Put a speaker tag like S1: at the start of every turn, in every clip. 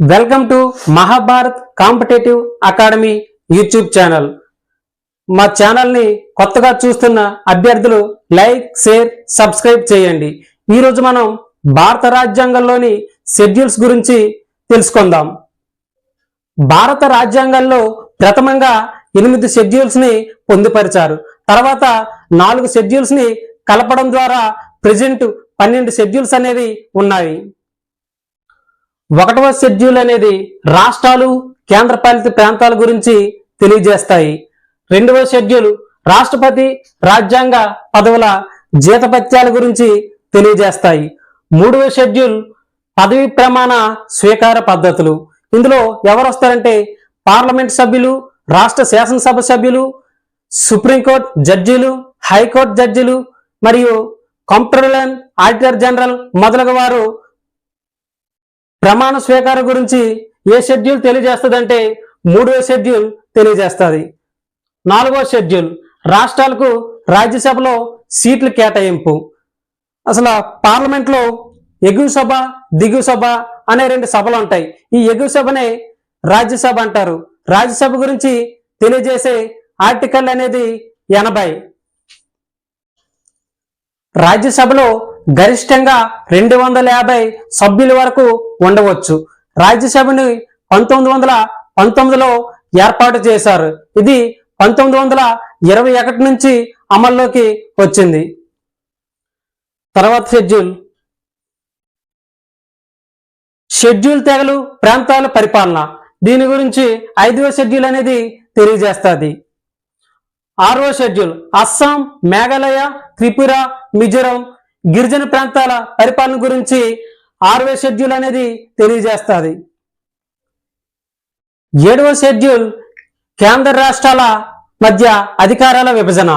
S1: Welcome to Mahabharat competitive academy YouTube channel. మా ఛానల్ని కొత్తగా చూస్తున్న అభ్యర్థులు లైక్ షేర్ సబ్స్క్రైబ్ చేయండి. ఈరోజు మనం భారత రాజ్యాంగంలోని షెడ్యూల్స్ గురించి తెలుసుకుందాం. భారత రాజ్యాంగంలో ప్రథమంగా ఎనిమిది షెడ్యూల్స్ని పొందుపరిచారు. తర్వాత నాలుగు షెడ్యూల్స్ని కలపడం ద్వారా ప్రజెంట్ పన్నెండు షెడ్యూల్స్ అనేవి ఉన్నాయి. ఒకటవ షెడ్యూల్ అనేది రాష్ట్రాలు కేంద్రపాలిత ప్రాంతాల గురించి తెలియజేస్తాయి. రెండవ షెడ్యూల్ రాష్ట్రపతి రాజ్యాంగ పదవుల జీతపత్యాల గురించి తెలియజేస్తాయి. మూడవ షెడ్యూల్ పదవి ప్రమాణ స్వీకార పద్ధతులు. ఇందులో ఎవరు వస్తారంటే పార్లమెంట్ సభ్యులు రాష్ట్ర శాసనసభ సభ్యులు సుప్రీంకోర్టు జడ్జీలు హైకోర్టు జడ్జీలు మరియు కంప్ట్రోలర్ ఆడిటర్ జనరల్ మొదలగు వారు ప్రమాణ స్వీకారం గురించి ఏ షెడ్యూల్ తెలియజేస్తుందంటే మూడవ షెడ్యూల్ తెలియజేస్తుంది. నాలుగో షెడ్యూల్ రాష్ట్రాలకు రాజ్యసభలో సీట్ల కేటాయింపు. అసలు పార్లమెంట్లో ఎగువ సభ దిగువ సభ అనే రెండు సభలు ఉంటాయి. ఈ ఎగువ సభనే రాజ్యసభ అంటారు. రాజ్యసభ గురించి తెలియజేసే ఆర్టికల్ అనేది ఎనభై. రాజ్యసభలో గరిష్టంగా రెండు వందల యాభై సభ్యుల వరకు ఉండవచ్చు. రాజ్యసభని పంతొమ్మిది వందల పంతొమ్మిదిలో ఏర్పాటు చేశారు. ఇది పంతొమ్మిది వందల ఇరవై ఒకటి నుంచి అమల్లోకి వచ్చింది. తర్వాత షెడ్యూల్. షెడ్యూల్ తెగలు ప్రాంతాల పరిపాలన. దీని గురించి ఐదవ షెడ్యూల్ అనేది తెలియజేస్తుంది. ఆరో షెడ్యూల్. అస్సాం మేఘాలయ త్రిపుర మిజోరం గిరిజన ప్రాంతాల పరిపాలన గురించి ఆరవ షెడ్యూల్ అనేది తెలియజేస్తుంది. ఏడవ షెడ్యూల్ కేంద్ర రాష్ట్రాల మధ్య అధికారాల విభజన.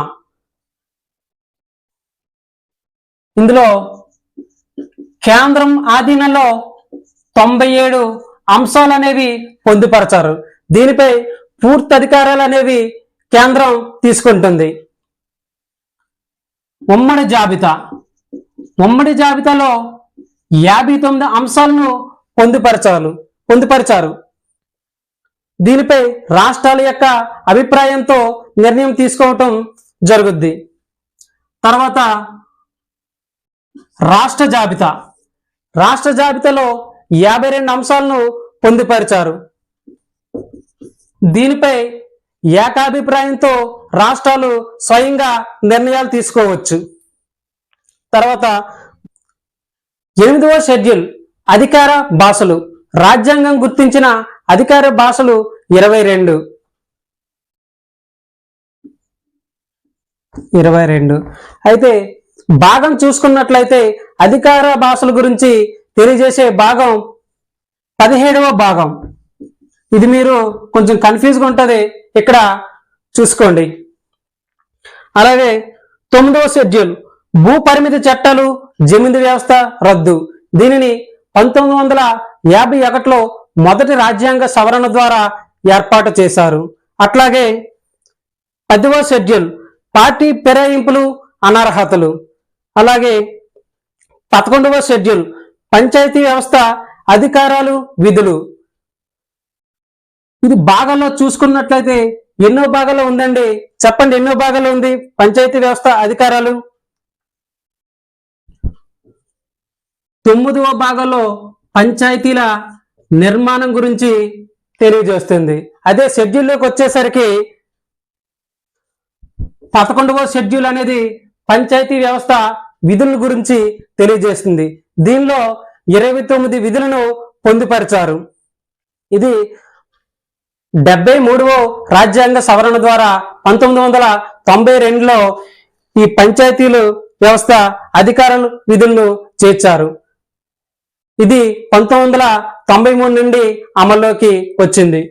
S1: ఇందులో కేంద్రం ఆధీనంలో తొంభై ఏడు అంశాలు అనేవి పొందుపరచారు. దీనిపై పూర్తి అధికారాలు అనేవి కేంద్రం తీసుకుంటుంది. ఉమ్మడి జాబితా. ఉమ్మడి జాబితాలో యాభై తొమ్మిది అంశాలను పొందుపరచారు పొందుపరిచారు. దీనిపై రాష్ట్రాల యొక్క అభిప్రాయంతో నిర్ణయం తీసుకోవటం జరుగుద్ది. తర్వాత రాష్ట్ర జాబితా. రాష్ట్ర జాబితాలో యాభై రెండు అంశాలను పొందుపరిచారు. దీనిపై ఏకాభిప్రాయంతో రాష్ట్రాలు స్వయంగా నిర్ణయాలు తీసుకోవచ్చు. తర్వాత ఎనిమిదవ షెడ్యూల్ అధికార భాషలు. రాజ్యాంగం గుర్తించిన అధికార భాషలు ఇరవై రెండు. ఇరవై రెండు. అయితే భాగం చూసుకున్నట్లయితే అధికార భాషల గురించి తెలియజేసే భాగం పదిహేడవ భాగం. ఇది మీరు కొంచెం కన్ఫ్యూజ్గా ఉంటుంది ఇక్కడ చూసుకోండి. అలాగే తొమ్మిదవ షెడ్యూల్ భూ పరిమితి చట్టాలు జమీందు వ్యవస్థ రద్దు. దీనిని పంతొమ్మిది వందల యాభై ఒకటిలో మొదటి రాజ్యాంగ సవరణ ద్వారా ఏర్పాటు చేశారు. అట్లాగే పదవ షెడ్యూల్ పార్టీ ఫిరాయింపులు అనర్హతలు. అలాగే పదకొండవ షెడ్యూల్ పంచాయతీ వ్యవస్థ అధికారాలు విధులు. ఇది భాగంలో చూసుకున్నట్లయితే ఎన్నో భాగాలు ఉందండి. చెప్పండి ఎన్నో భాగాలు ఉంది? పంచాయతీ వ్యవస్థ అధికారాలు తొమ్మిదవ భాగంలో పంచాయతీల నిర్మాణం గురించి తెలియజేస్తుంది. అదే షెడ్యూల్లోకి వచ్చేసరికి పదకొండవ షెడ్యూల్ అనేది పంచాయతీ వ్యవస్థ విధుల గురించి తెలియజేస్తుంది. దీనిలో ఇరవై తొమ్మిది విధులను పొందుపరిచారు. ఇది డెబ్బై మూడవ రాజ్యాంగ సవరణ ద్వారా పంతొమ్మిది వందల తొంభై రెండులో ఈ పంచాయతీలు వ్యవస్థ అధికారులు విధులను చేర్చారు. ఇది పంతొమ్మిది వందల తొంభై మూడు నుండి అమల్లోకి వచ్చింది.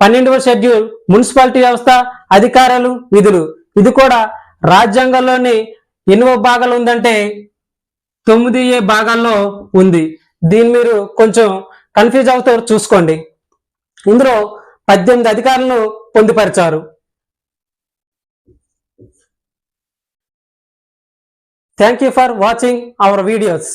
S1: పన్నెండవ షెడ్యూల్ మున్సిపాలిటీ వ్యవస్థ అధికారాలు విధులు. ఇది కూడా రాజ్యాంగంలోని ఎన్నో భాగాలు ఉందంటే తొమ్మిది ఏ భాగాల్లో ఉంది. దీన్ని మీరు కొంచెం కన్ఫ్యూజ్ అవుతారు చూసుకోండి. ఇందులో పద్దెనిమిది అధికారులను పొందుపరిచారు. Thank you for watching our videos